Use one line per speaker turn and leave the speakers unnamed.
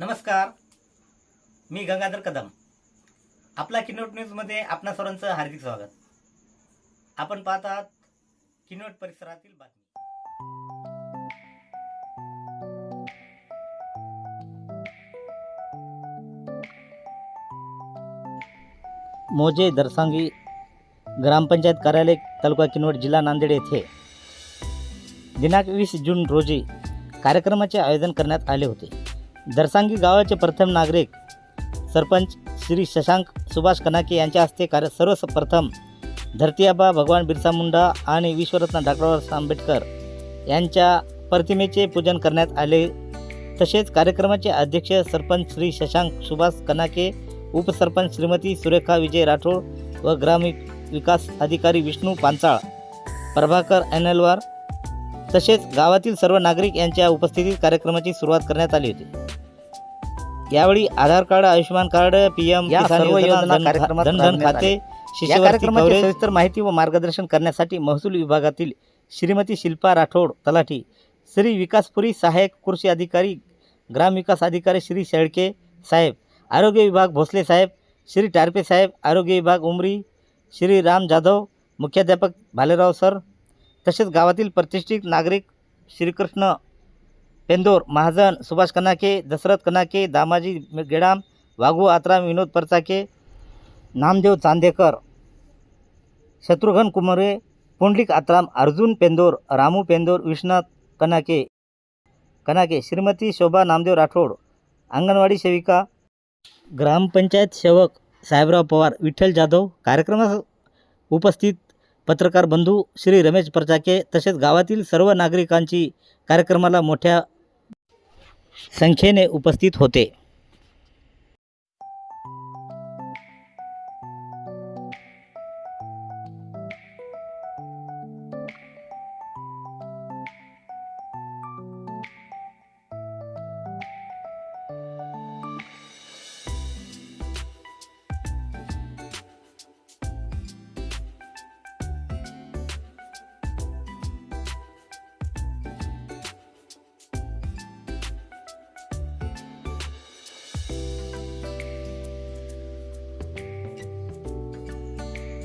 नमस्कार. मी गंगाधर कदम. आपला किनोट न्यूजमध्ये आपणा सर्वांचं हार्दिक स्वागत. आपण पाहत आहात किनोट परिसरातील बातमी. मोजे दरसांगी ग्रामपंचायत कार्यालय तालुका किनवट जिल्हा नांदेड येथे. दिनांक वीस जून रोजी कार्यक्रमाचे आयोजन करण्यात आले होते. दरसांगी गावाचे प्रथम नागरिक सरपंच श्री शशांक सुभाष कनाके यांच्या हस्ते कार्य सर्वप्रथम धरतीआबा भगवान बिरसा मुंडा आणि विश्वरत्न डॉक्टर बाबासाहेब आंबेडकर यांच्या प्रतिमेचे पूजन करण्यात आले. तसेच कार्यक्रमाचे अध्यक्ष सरपंच श्री शशांक सुभाष कनाके उपसरपंच श्रीमती सुरेखा विजय राठोड व ग्राम विकास अधिकारी विष्णू पांचाळ प्रभाकर एनएलवार तसेच गावातील सर्व नागरिक यांच्या उपस्थितीत कार्यक्रमाची सुरुवात करण्यात आली होती. यावेळी Aadhaar card Ayushman card P M
या
किसान
सर्व
योजना,
कार्यक्रमात
खाते
या कार्यक्रमाची सविस्तर माहिती व मार्गदर्शन करण्यासाठी महसूल विभागातील श्रीमती शिल्पा राठोड तलाठी श्री विकासपुरी सहाय्यक कृषी अधिकारी ग्रामविकास अधिकारी श्री शेळके साहेब आरोग्य विभाग भोसले साहेब श्री टारपे साहेब आरोग्य विभाग उमरी श्री राम जाधव मुख्याध्यापक भालेराव सर तसेच गावातील प्रतिष्ठित नागरिक श्रीकृष्ण पेंदोर महाजन सुभाष कनाके दशरथ कनाके दामाजी गेडाम वाघू आत्राम विनोद परचाके नामदेव चांदेकर शत्रुघ्न कुमारे पुंडलिक आत्राम अर्जुन पेंदोर रामू पेंदोर विश्वनाथ कनाके कनाके श्रीमती शोभा नामदेव राठोड अंगणवाडी सेविका ग्रामपंचायत सेवक साहेबराव पवार विठ्ठल जाधव कार्यक्रमास उपस्थित पत्रकार बंधू श्री रमेश परचाके तसेच गावातील सर्व नागरिकांची कार्यक्रमाला मोठ्या संख्येने उपस्थित होते.